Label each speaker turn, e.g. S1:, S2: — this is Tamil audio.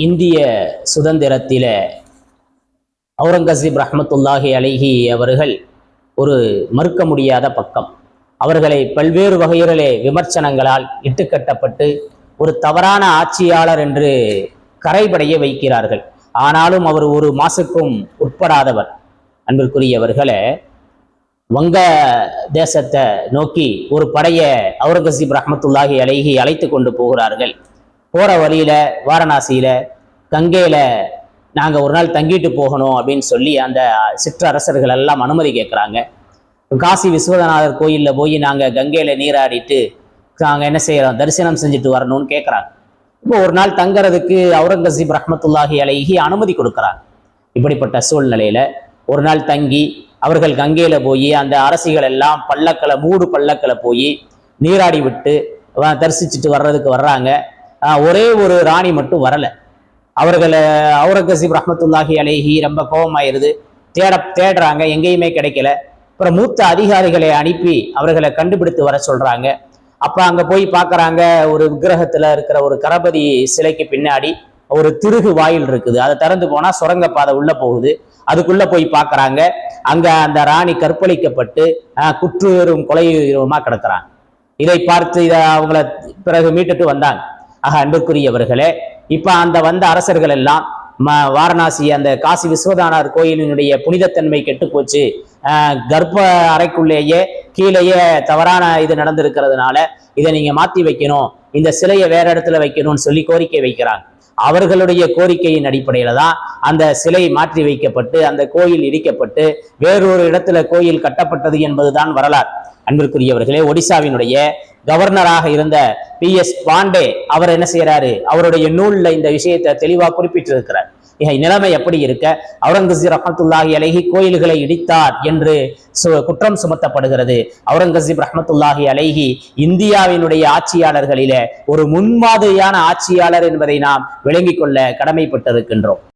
S1: இந்திய சுதந்திரத்தில் அவுரங்கசீப் ரஹமத்துல்லாஹி அலைஹி அவர்கள் ஒரு மறுக்க முடியாத பக்கம். அவர்களை பல்வேறு வகைகளிலே விமர்சனங்களால் இட்டுக்கட்டப்பட்டு ஒரு தவறான ஆட்சியாளர் என்று கரைபடைய வைக்கிறார்கள். ஆனாலும் அவர் ஒரு மாசுக்கும் உட்படாதவர். அன்பிற்குரியவர்களே வங்க தேசத்தை நோக்கி ஒரு படையை அவுரங்கசீப் ரஹமத்துல்லாஹி அலைஹி அழைத்து கொண்டு போகிறார்கள். போற வழியில வாரணாசியில கங்கையில நாங்க ஒரு நாள் தங்கிட்டு போகணும் அப்படின்னு சொல்லி அந்த சிற்றரசர்கள் எல்லாம் அனுமதி கேட்குறாங்க காசி விஸ்வநாதர் கோயிலில் போய் நாங்கள் கங்கையில் நீராடிட்டு நாங்கள் என்ன செய்கிறோம் தரிசனம் செஞ்சுட்டு வரணும்னு கேட்குறாங்க இப்போ ஒரு நாள் தங்கறதுக்கு அவுரங்கசீப் ரஹமத்துல்லாஹி அலைஹி அனுமதி கொடுக்குறாங்க. இப்படிப்பட்ட சூழ்நிலையில் ஒரு நாள் தங்கி அவர்கள் கங்கையில் போய் அந்த அரசிகள் எல்லாம் பல்லக்களை மூடு பல்லக்களை போய் நீராடி விட்டு தரிசிச்சுட்டு வர்றதுக்கு வர்றாங்க. ஒரே ஒரு ராணி மட்டும் வரலை. அவர்களை அவுரங்கசீப் ரஹமத்துல்லாஹி அலேஹி ரொம்ப கோபமாயிருது. தேட தேடுறாங்க எங்கேயுமே கிடைக்கல. அப்புறம் மூத்த அதிகாரிகளை அனுப்பி அவர்களை கண்டுபிடித்து வர சொல்கிறாங்க அப்போ அங்கே போய் பார்க்குறாங்க ஒரு விக்கிரகத்தில் இருக்கிற ஒரு கரபதி சிலைக்கு பின்னாடி ஒரு திருகு வாயில் இருக்குது. அதை திறந்து போனால் சுரங்கப்பாதை உள்ளே போகுது. அதுக்குள்ளே போய் பார்க்குறாங்க அங்கே அந்த ராணி கற்பழிக்கப்பட்டு குற்றுயரும் குற்றுயிரும் கொலையுயிருமா கிடக்குறாங்க இதை பார்த்து இதை அவங்கள பிறகு மீட்டுட்டு வந்தாங்க. ஆக அன்புக்குரியவர்களே இப்ப அந்த வந்த அரசர்கள் எல்லாம் ம வாரணாசி அந்த காசி விஸ்வதானார் கோயிலினுடைய புனிதத்தன்மை கெட்டு போச்சு கர்ப்ப அறைக்குள்ளேயே கீழேயே தவறான இது நடந்திருக்கிறதுனால இதை நீங்க மாத்தி வைக்கணும் இந்த சிலையை வேற இடத்துல வைக்கணும்னு சொல்லி கோரிக்கை வைக்கிறாங்க. அவர்களுடைய கோரிக்கையின் அடிப்படையில தான் அந்த சிலை மாற்றி வைக்கப்பட்டு அந்த கோயில் இடிக்கப்பட்டு வேறொரு இடத்துல கோயில் கட்டப்பட்டது என்பதுதான் வரலாறு. அன்பிற்குரியவர்களே ஒடிசாவினுடைய கவர்னராக இருந்த பி எஸ் பாண்டே அவர் என்ன செய்யறாரு? அவருடைய நூல்ல இந்த விஷயத்தை தெளிவாக குறிப்பிட்டிருக்கிறார். இக நிலைமை எப்படி இருக்க? அவுரங்கசீப் ரஹமத்துல்லாஹி அலஹி கோயில்களை இடித்தார் என்று சு- குற்றம் சுமத்தப்படுகிறது. அவுரங்கசீப் ரஹமத்துல்லாஹி அலஹி இந்தியாவினுடைய ஆட்சியாளர்களில ஒரு முன்மாதிரியான ஆட்சியாளர் என்பதை நாம் விளங்கிக் கொள்ள கடமைப்பட்டிருக்கின்றோம்.